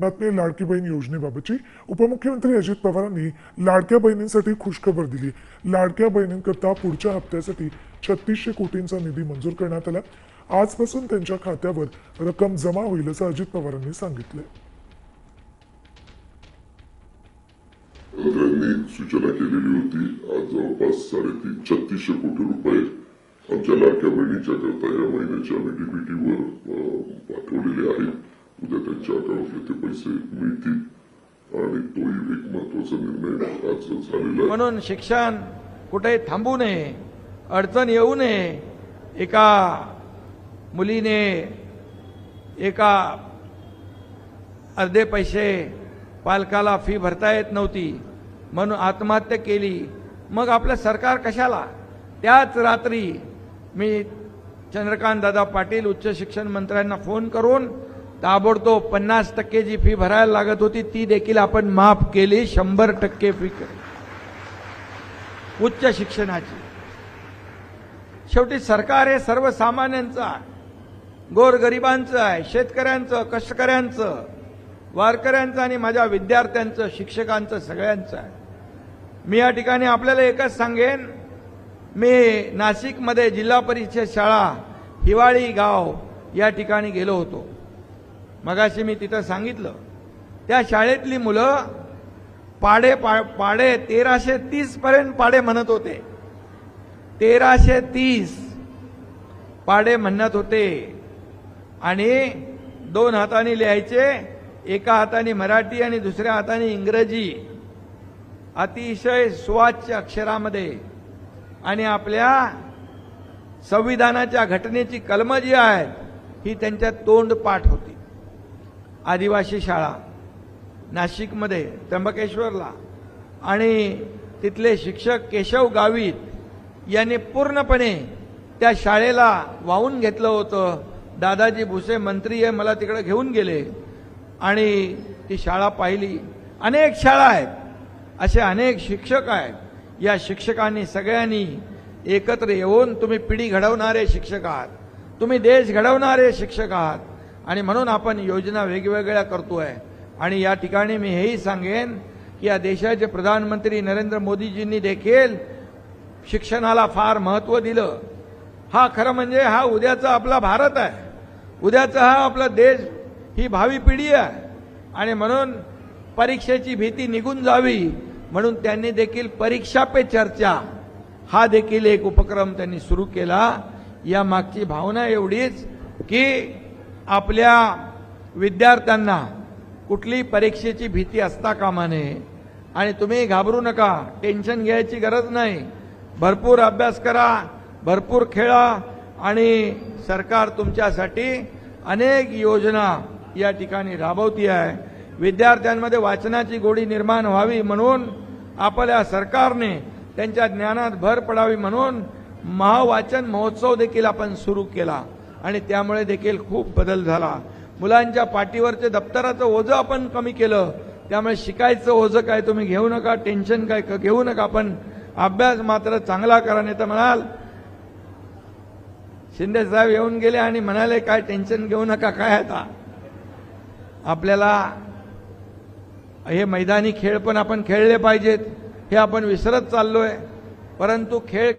बातमी लाडकी बहीण योजनेबाबतची उपमुख्यमंत्री अजित पवारांनी लाडक्या बहिणींसाठी खुशखबर दिली. लाडक्या बहिणींकरता पुढच्या हप्त्यासाठी छत्तीसशे कोटींचा निधी मंजूर करण्यात आला. आजपासून त्यांच्या खात्यावर रक्कम जमा होईल असं अजित पवारांनी सांगितलं. सूचना केलेली होती आज जवळपास साडेतीन छत्तीसशे कोटी रुपये आमच्या लाडक्या बहिणीच्या करता या महिन्याच्या आम्ही डीबीटीवर पाठवलेले आहेत. उद्या त्यांच्या अकाउंटला ते पैसे मिळतील आणि तोही एक महत्त्वाचा निर्णय आज झालेला आहे म्हणून शिक्षण कुठे थांबू नये अडचण येऊ नये एका मुलीने एका अर्धे पैसे पालकाला फी भरता येत नव्हती म्हणून आत्महत्या केली मग आपलं सरकार कशाला त्याच रात्री मी चंद्रकांत दादा पाटील उच्च शिक्षण मंत्र्यांना फोन करून ताबडतोब पन्नास टक्के जी फी भरायला लागत होती ती देखील आपण माफ केली. शंभर टक्के फी केली उच्च शिक्षणाची. शेवटी सरकार हे सर्वसामान्यांचं आहे. गोरगरिबांचं आहे शेतकऱ्यांचं कष्टकऱ्यांचं वारकऱ्यांचं आणि माझ्या विद्यार्थ्यांचं शिक्षकांचं सगळ्यांचं आहे. मी या ठिकाणी आपल्याला एकच सांगेन मी नाशिकमध्ये जिल्हा परिषद शाळा हिवाळी गाव या ठिकाणी गेलो होतो. मगाशी मी तिथं सांगितलं त्या शाळेतली मुलं पाडे पा पाडे तेराशे तीसपर्यंत पाडे म्हणत होते. तेराशे तीस पाडे म्हणत होते. आणि दोन हाताने लिहायचे एका हाताने मराठी आणि दुसऱ्या हाताने इंग्रजी. अतिशय सुवाच्य अक्षरामध्ये. आणि आपल्या संविधानाच्या घटनेची कलमं जी आहेत ही त्यांच्या तोंड पाठ होती. आदिवासी शाळा नाशिकमध्ये त्र्यंबकेश्वरला. आणि तिथले शिक्षक केशव गावित यांनी पूर्णपणे त्या शाळेला वाहून घेतलं होतं. दादाजी भुसे मंत्री हे मला तिकडे घेऊन गेले. आणि ती शाळा पाहिली. अनेक शाळा आहेत. असे अनेक शिक्षक आहेत. या शिक्षकांनी सगळ्यांनी एकत्र येऊन तुम्ही पिढी घडवणारे शिक्षक आहात. तुम्ही देश घडवणारे शिक्षक आहात. आणि म्हणून आपण योजना वेगवेगळ्या करतोय. आणि या ठिकाणी मी हेही सांगेन की या देशाचे प्रधानमंत्री नरेंद्र मोदीजींनी देखील शिक्षणाला फार महत्त्व दिलं. हा खरं म्हणजे हा उद्याचा आपला भारत आहे. उद्याचा हा आपला देश ही भावी पिढी आहे. आणि म्हणून परीक्षेची भीती निघून जावी म्हणून त्यांनी देखील परीक्षा पे चर्चा. हा देखील एक उपक्रम त्यांनी सुरू केला. या मागची भावना एवढीच की आपल्या विद्यार्थ्यांना कुठली परीक्षेची भीती असता कामा नये. आणि तुम्ही घाबरू नका टेन्शन घ्यायची गरज नाही. भरपूर अभ्यास करा भरपूर खेळा आणि सरकार तुमच्यासाठी अनेक योजना या ठिकाणी राबवती आहे. विद्यार्थ्यांमध्ये वाचनाची गोडी निर्माण व्हावी म्हणून आपल्या सरकारने त्यांच्या ज्ञानात भर पडावी म्हणून महावाचन महोत्सव देखील आपण सुरू केला. आणि त्यामुळे देखील खूप बदल झाला. मुलांच्या पाठीवरचे दप्तराचं ओझं आपण कमी केलं. त्यामुळे शिकायचं ओझं काय तुम्ही घेऊ नका टेन्शन काय क- घेऊ नका पण अभ्यास मात्र चांगला करा नाही तर म्हणाल. शिंदे साहेब येऊन गेले आणि म्हणाले काय टेन्शन घेऊ नका काय आता? आपल्याला हे मैदानी खेळ पण आपण खेळले पाहिजेत. हे आपण विसरत चाललोय. परंतु खेळ